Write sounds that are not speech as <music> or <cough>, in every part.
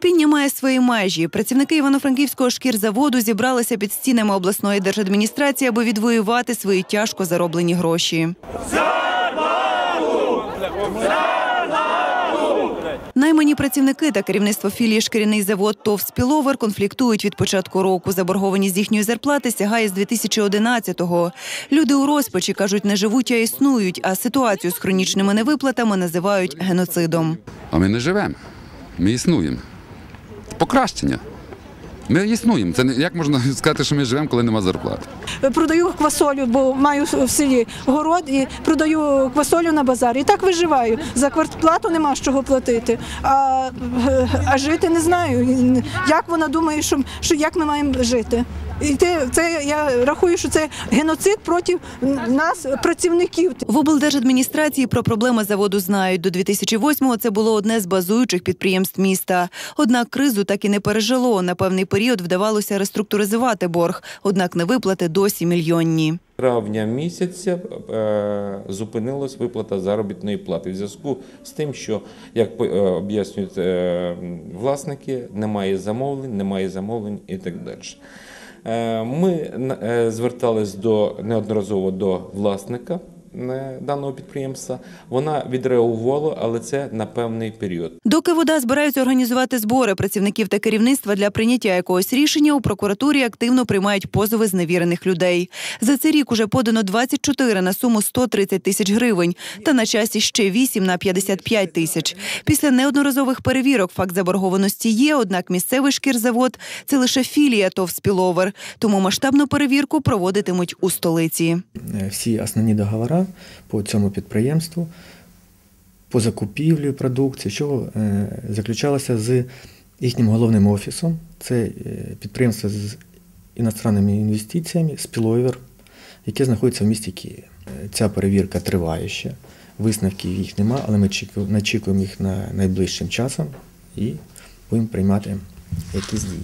Терпіння має свої межі. Працівники Івано-Франківського шкірзаводу зібралися під стінами обласної держадміністрації, аби відвоювати свої тяжко зароблені гроші. Наймані працівники та керівництво філії «Шкіряний завод ТОВ «Спіловер» конфліктують від початку року. Заборгованість їхньої зарплати сягає з 2011-го. Люди у розпачі кажуть, не живуть, а існують, а ситуацію з хронічними невиплатами називають геноцидом. А ми не живемо. Ми існуємо. Покращення. Ми існуємо. Це не як можна <laughs> сказати, що ми живемо, коли нема зарплати. Продаю квасолю, бо маю в селі город і продаю квасолю на базарі. І так виживаю. За квартплату нема з чого платити. А, а жити не знаю. Як вона думає, що, що як ми маємо жити? І те, це я рахую, що це геноцид проти нас, працівників. В облдержадміністрації про проблеми заводу знають. До 2008-го це було одне з базуючих підприємств міста. Однак кризу так і не пережило. На певний період вдавалося реструктуризувати борг, однак невиплати досі мільйонні. травня місяця е, зупинилась виплата заробітної плати в зв'язку з тим, що як е, об'яснюють е, власники, немає замовлень, немає замовлень і так далі. Ми звертались до неодноразово до власника даного підприємства. Вона відреагувала, але це на певний період. Доки вода збираються організувати збори працівників та керівництва для прийняття якогось рішення, у прокуратурі активно приймають позови зневірених людей. За цей рік уже подано 24 на суму 130 тисяч гривень та на часі ще 8 на 55 тисяч. Після неодноразових перевірок факт заборгованості є, однак місцевий шкірзавод – це лише філія ТОВ «Спіловер», тому масштабну перевірку проводитимуть у столиці. Е, всі основні договори по цьому підприємству по закупівлі продукції, що е, заключалося з їхнім головним офісом. Це е, підприємство з іностранними інвестиціями Спілойвер, яке знаходиться в місті Києві. Ця перевірка триває ще. Висновків їх нема, але ми начікуємо їх на найближчим часом і будемо приймати якісь дії.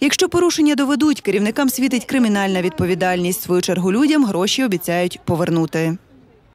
Якщо порушення доведуть, керівникам світить кримінальна відповідальність. В свою чергу людям гроші обіцяють повернути.